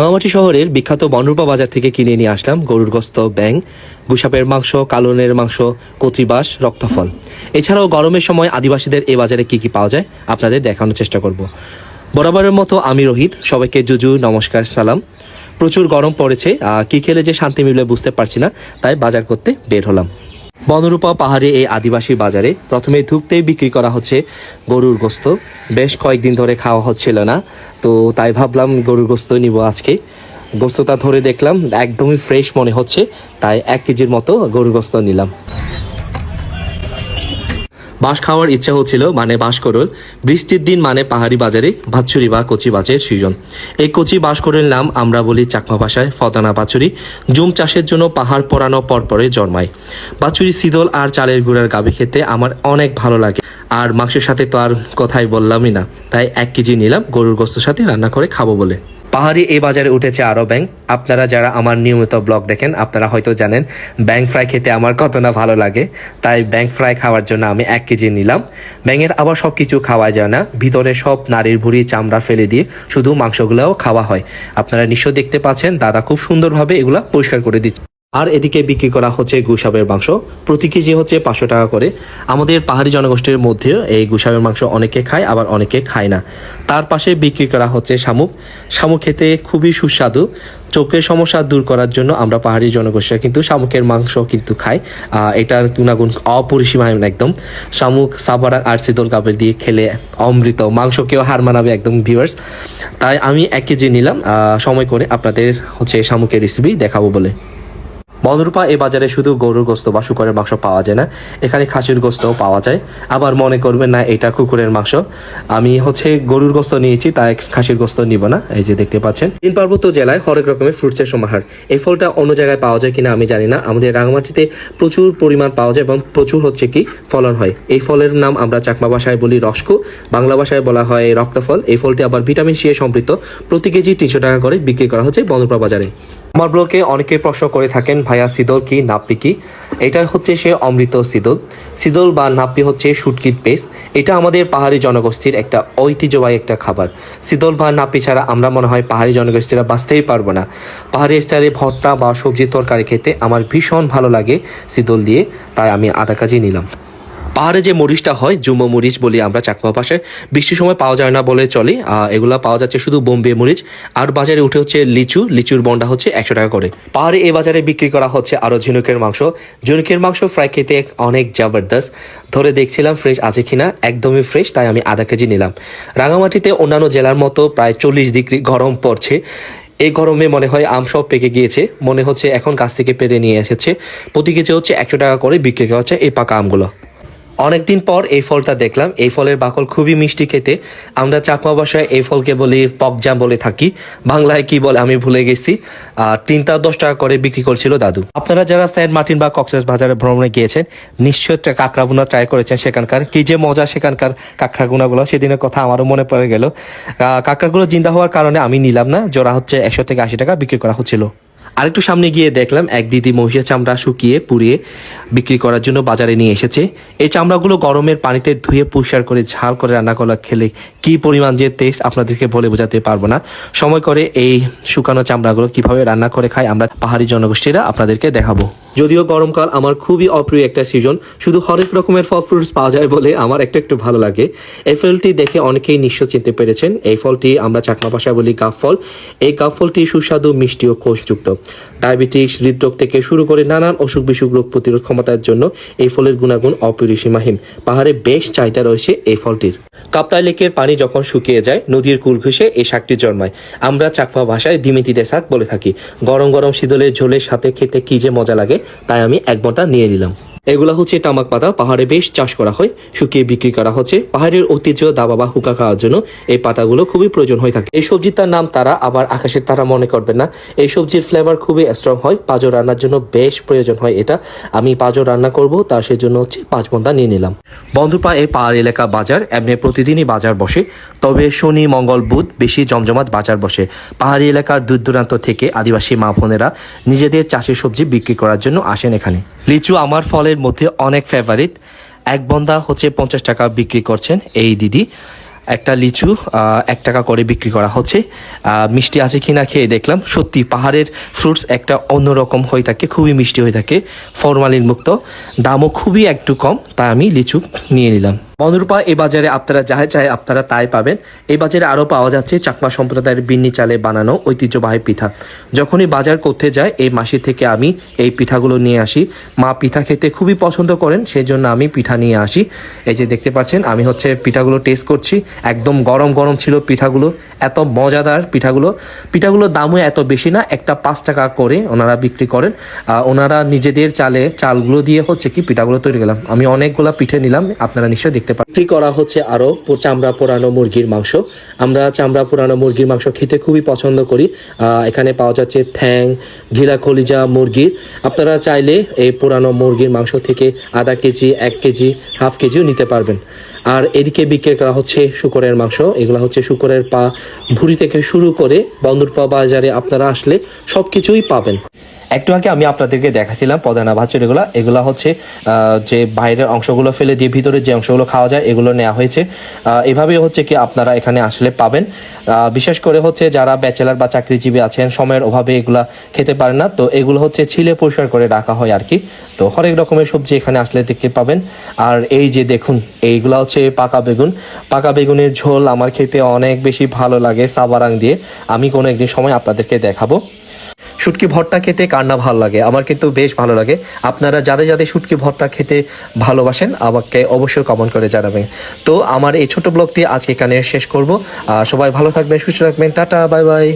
রাঙামাটি শহরের বিখ্যাত বনরূপা বাজার থেকে কিনে নিয়ে আসলাম গরুর গোস্ত ব্যাং গুসাপের মাংস কালনের মাংস কচিবাস রক্তফল। এছাড়াও গরমের সময় আদিবাসীদের এ বাজারে কি কি পাওয়া যায় আপনাদের দেখানোর চেষ্টা করব। বরাবরের মতো আমি রোহিত, সবাইকে জুজু, নমস্কার, সালাম। প্রচুর গরম পড়েছে কি খেলে যে শান্তি মিলবে বুঝতে পারছি না, তাই বাজার করতে বের হলাম। বনরূপা পাহাড়ে এই আদিবাসী বাজারে প্রথমে ধুপতেই বিক্রি করা হচ্ছে গরুর গোস্ত। বেশ কয়েকদিন ধরে খাওয়া হচ্ছিল না, তো তাই ভাবলাম গরুর গোস্ত নিব আজকে। গোস্তটা ধরে দেখলাম, একদমই ফ্রেশ মনে হচ্ছে, তাই এক কেজির মতো গরুর গোস্ত নিলাম। বাঁশ খাওয়ার ইচ্ছা হচ্ছিল মানে বাঁশকরল। বৃষ্টির দিন মানে পাহাড়ি বাজারে ভাতছুরি বা কচি বাঁচের সৃজন। এই কচি বাঁশকরল নাম আমরা বলি চাকমা ভাষায় ফতানা বাছুরি। জুম চাষের জন্য পাহাড় পরানো পরপরে জন্মায়। বাছুরি শীতল আর চালের গুঁড়ার গাবি খেতে আমার অনেক ভালো লাগে। আর মাংসের সাথে তো আর কথাই বললামই না। তাই এক কেজি নিলাম, গরুর গোস্তের সাথে রান্না করে খাব বলে। পাহাড়ি এই বাজারে উঠেছে আরও ব্যাংক আপনারা যারা আমার নিয়মিত ব্লগ দেখেন, আপনারা হয়তো জানেন ব্যাংক ফ্রাই খেতে আমার কত না ভালো লাগে। তাই ব্যাংক ফ্রাই খাওয়ার জন্য আমি এক কেজি নিলাম। ব্যাঙের আবার সব কিছু খাওয়া যায় না। ভিতরে সব নারীর ভুড়ি, চামড়া ফেলে দিয়ে শুধু মাংসগুলোও খাওয়া হয়। আপনারা নিশ্চয় দেখতে পাচ্ছেন, দাদা খুব সুন্দরভাবে এগুলা পরিষ্কার করে দিচ্ছে। আর এদিকে বিক্রি করা হচ্ছে গুসাবের মাংস। প্রতি কেজি হচ্ছে পাঁচশো টাকা করে। আমাদের পাহাড়ি জনগোষ্ঠীর মধ্যে এই গুসাবের মাংস অনেকে খায়, আবার অনেকে খায় না। তার পাশে বিক্রি করা হচ্ছে শামুক। শামুক খেতে খুবই সুস্বাদু। চোখের সমস্যা দূর করার জন্য আমরা পাহাড়ি জনগোষ্ঠীরা কিন্তু শামুকের মাংস কিন্তু খাই। এটার গুণাগুণ অপরিসীম একদম। শামুক সাবারা আর শীতল কাপড় দিয়ে খেলে অমৃত। মাংসকেও হার মানাবে একদম ভিউয়ার্স তাই আমি এক কেজি নিলাম। সময় করে আপনাদের হচ্ছে শামুকের রেসিপি দেখাবো বলে। বদরূপা এ বাজারে শুধু গরুর গোস্ত বা শুকরের মাংস পাওয়া যায় না। এখানে খাসির গোস্তও পাওয়া যায়। আবার মনে করবেন না, এটা কুকুরের মাংস। আমি হচ্ছে গরুর গোস্ত নিয়েছি, তাই খাসির গোস্ত নিব না। এই যে দেখতে পাচ্ছেন। তিন পার্বত্য জেলায় হরেক রকমের ফ্রুটসের সমাহার। এই ফলটা অন্য জায়গায় পাওয়া যায় কিনা আমি জানি না। আমাদের রাঙামাটিতে প্রচুর পরিমাণ পাওয়া যায় এবং প্রচুর হচ্ছে কি ফলন হয়। এই ফলের নাম আমরা চাকমা ভাষায় বলি রসকু। বাংলা ভাষায় বলা হয় রক্তফল। এই ফলটি আবার ভিটামিন সি এ সমৃদ্ধ। প্রতি কেজি তিনশো টাকা করে বিক্রি করা হচ্ছে বন্দরপা বাজারে। আমার ব্লকে অনেকে প্রশ্ন করে থাকেন, ভাইয়া, সিদল কি, নাপ্পি কি? এটা হচ্ছে সে অমৃত সিদল। সিদল বা নাপ্পি হচ্ছে শুটকির পেস্ট। এটা আমাদের পাহাড়ি জনগোষ্ঠীর একটা ঐতিহ্যবাহী একটা খাবার। সিদল বা নাপ্পি ছাড়া আমরা মনে হয় পাহাড়ি জনগোষ্ঠীরা বাঁচতেই পারব না। পাহাড়ি স্টাইলে ভর্তা বা সবজি তরকারি খেতে আমার ভীষণ ভালো লাগে সিদল দিয়ে, তাই আমি আধা কাজি নিলাম। পাহাড়ে যে মরিচটা হয়, জুমো মরিচ বলি আমরা চাকমা পাশে, বৃষ্টির সময় পাওয়া যায় না বলে চলে। এগুলা পাওয়া যাচ্ছে শুধু বোম্বে মরিচ। আর বাজারে উঠে হচ্ছে লিচু। লিচুর বন্ডা হচ্ছে একশো টাকা করে। পাহাড়ে এই বাজারে বিক্রি করা হচ্ছে আরও ঝিনুকের মাংস। ঝিনুকের মাংস ফ্রাই খেতে অনেক জবরদস্ত। ধরে দেখছিলাম ফ্রেশ আছে কিনা, একদমই ফ্রেশ তাই আমি আধা কেজি নিলাম। রাঙামাটিতে অন্যান্য জেলার মতো প্রায় চল্লিশ ডিগ্রি গরম পড়ছে। এই গরমে মনে হয় আম সব পেকে গিয়েছে। মনে হচ্ছে এখন গাছ থেকে পেরে নিয়ে এসেছে। প্রতি কেজি হচ্ছে একশো টাকা করে বিক্রি করা হচ্ছে এই পাকা আমগুলো। অনেকদিন পর এই ফলটা দেখলাম। এই ফলের বাকল খুবই মিষ্টি খেতে। আমরা চাকমা ভাষায় এই ফলকে বলি পকজাম বলে থাকি। বাংলায় কি বলে আমি ভুলে গেছি। তিনটা দশ টাকা করে বিক্রি করছিল দাদু। আপনারা যারা সেন্ট মার্টিন বা কক্সেস বাজারে ভ্রমণে গিয়েছেন নিশ্চয় একটা কাঁকড়া বুনা ট্রাই করেছেন সেখানকার। কি যে মজা সেখানকার কাঁকড়া গুনাগুলো সেদিনের কথা আমারও মনে পড়ে গেল। কাঁকড়াগুলো জিন্দা হওয়ার কারণে আমি নিলাম না। জোড়া হচ্ছে একশো থেকে আশি টাকা বিক্রি করা হচ্ছিল। আরেকটু সামনে গিয়ে দেখলাম এক দিদি মহিষের চামড়া শুকিয়ে পুড়িয়ে বিক্রি করার জন্য বাজারে নিয়ে এসেছে। এই চামড়াগুলো গরমের পানিতে ধুয়ে পুষার করে ঝাল করে রান্না করা খেলে কি পরিমাণ যে টেস্ট আপনাদেরকে বলে বোঝাতে পারব না। সময় করে এই শুকানো চামড়াগুলো কীভাবে রান্না করে খায় আমরা পাহাড়ি জনগোষ্ঠীরা আপনাদেরকে দেখাবো। যদিও গরমকাল আমার খুবই অপ্রিয় একটা সিজন শুধু হরেক রকমের ফল ফ্রুটস পাওয়া যায় বলে আমার একটু একটু ভালো লাগে। এই ফলটি দেখে অনেকেই নিশ্চয় চিনতে পেরেছেন, এই ফলটি আমরা চাকমা ভাষায় বলি গাফ ফল। এই গাফ ফলটি সুস্বাদু, মিষ্টি ও কোষযুক্ত। ডায়াবেটিস হৃদরোগ থেকে শুরু করে নানান অসুখ বিসুখ রোগ প্রতিরোধ ক্ষমতার জন্য এই ফলের গুণাগুণ অপরিসীমাহীন। পাহাড়ে বেশ চাহিদা রয়েছে এই ফলটির। কাপ্তাই লেকের পানি যখন শুকিয়ে যায়, নদীর কুল ঘুষে এই শাকটি জন্মায়। আমরা চাকমা ভাষায় ডিমিতিতে শাক বলে থাকি। গরম গরম শীতলের ঝোলের সাথে খেতে কি যে মজা লাগে তাই আমি এক বটা নিয়ে নিলাম। এগুলা হচ্ছে তামাক পাতা, পাহাড়ে বেশ চাষ করা হয়, শুকিয়ে বিক্রি করা হচ্ছে। পাহাড়ের ঐতিহ্য দাবা বা হুকা খাওয়ার জন্য এই পাতাগুলো খুবই প্রয়োজন হয়ে থাকে। এই সবজিটার নাম তারা, আবার আকাশের তারা মনে করবেন না। এই সবজির ফ্লেভার খুবই স্ট্রং হয় পাঁচও রান্নার জন্য বেশ প্রয়োজন হয় এটা। আমি পাঁচও রান্না করব তার সেজন্য হচ্ছে পাঁচ বন্ধা নিয়ে নিলাম। বন্ধুপা, এই পাহাড় এলাকা বাজার, এমনি প্রতিদিনই বাজার বসে। তবে শনি, মঙ্গল, বুধ বেশি জমজমাট বাজার বসে। পাহাড়ি এলাকার দূর দূরান্ত থেকে আদিবাসী মা বোনেরা নিজেদের চাষের সবজি বিক্রি করার জন্য আসেন এখানে। লিচু আমার ফলের মধ্যে অনেক ফেভারিট এক বন্ধা হচ্ছে পঞ্চাশ টাকা বিক্রি করছেন এই দিদি। একটা লিচু এক টাকা করে বিক্রি করা হচ্ছে। মিষ্টি আছে কি না খেয়ে দেখলাম। সত্যি পাহাড়ের ফ্রুটস একটা অন্যরকম হয়ে থাকে, খুবই মিষ্টি হয়ে থাকে। ফরমালিন মুক্ত দামও খুবই একটু কম, তাই আমি লিচু নিয়ে নিলাম। বনরূপা এই বাজারে আপনারা যাই চায় আপনারা তাই পাবেন। এই বাজারে আরও পাওয়া যাচ্ছে চাকমা সম্প্রদায়ের বিন্নি চালে বানানো ঐতিহ্যবাহী পিঠা। যখনই বাজার করতে যায়, এই মাসি থেকে আমি এই পিঠাগুলো নিয়ে আসি। মা পিঠা খেতে খুবই পছন্দ করেন সেই জন্য আমি পিঠা নিয়ে আসি। এই যে দেখতে পাচ্ছেন, আমি হচ্ছে পিঠাগুলো টেস্ট করছি। একদম গরম গরম ছিল পিঠাগুলো, এত মজাদার পিঠাগুলো। পিঠাগুলোর দামও এত বেশি না, একটা পাঁচ টাকা করে ওনারা বিক্রি করেন। ওনারা নিজেদের চালে চালগুলো দিয়ে হচ্ছে কি পিঠাগুলো তৈরি করলাম। আমি অনেকগুলো পিঠে নিলাম, আপনারা নিশ্চয়ই দেখতে পারেন বিক্রি করা হচ্ছে আরও চামড়া পোড়ানো মুরগির মাংস। আমরা চামড়া পোড়ানো মুরগির মাংস খেতে খুবই পছন্দ করি। এখানে পাওয়া যাচ্ছে ঠ্যাং ঘিলা কলিজা মুরগির আপনারা চাইলে এই পোড়ানো মুরগির মাংস থেকে আধা কেজি, এক কেজি, হাফ কেজিও নিতে পারবেন। আর এদিকে বিক্রি করা হচ্ছে শুকরের মাংস। এগুলো হচ্ছে শুকরের পা ভুড়ি থেকে শুরু করে বন্দরপা বাজারে আপনারা আসলে সব কিছুই পাবেন। একটু আগে আমি আপনাদেরকে দেখাছিলাম পদানা ভাচুর এগুলো। এগুলো হচ্ছে যে বাইরের অংশগুলো ফেলে দিয়ে ভিতরে যে অংশগুলো খাওয়া যায়, এগুলো নেওয়া হয়েছে। এভাবে হচ্ছে কি আপনারা এখানে আসলে পাবেন। বিশেষ করে হচ্ছে যারা ব্যাচেলার বা চাকরিজীবী আছেন, সময়ের অভাবে এগুলা খেতে পারেন না। তো এগুলো হচ্ছে ছিলে পরিষ্কার করে রাখা হয় আর কি। তো হরেক রকমের সবজি এখানে আসলে দেখতে পাবেন। আর এই যে দেখুন, এইগুলা হচ্ছে পাকা বেগুন। পাকা বেগুনের ঝোল আমার খেতে অনেক বেশি ভালো লাগে সাবারাং দিয়ে। আমি কোনো একদিন সময় আপনাদেরকে দেখাবো। শুটকি ভর্তা খেতে কার না ভালো লাগে? আমার কিন্তু বেশ ভালো লাগে। আপনারা যাদের যাদের শুটকি ভর্তা খেতে ভালোবাসেন, আমাকে অবশ্যই কমেন্ট করে জানাবেন। তো আমার এই ছোট ব্লগটি আজকে এখানে শেষ করব। আর সবাই ভালো থাকবেন, সুস্থ রাখবেন টাটা, বাই বাই।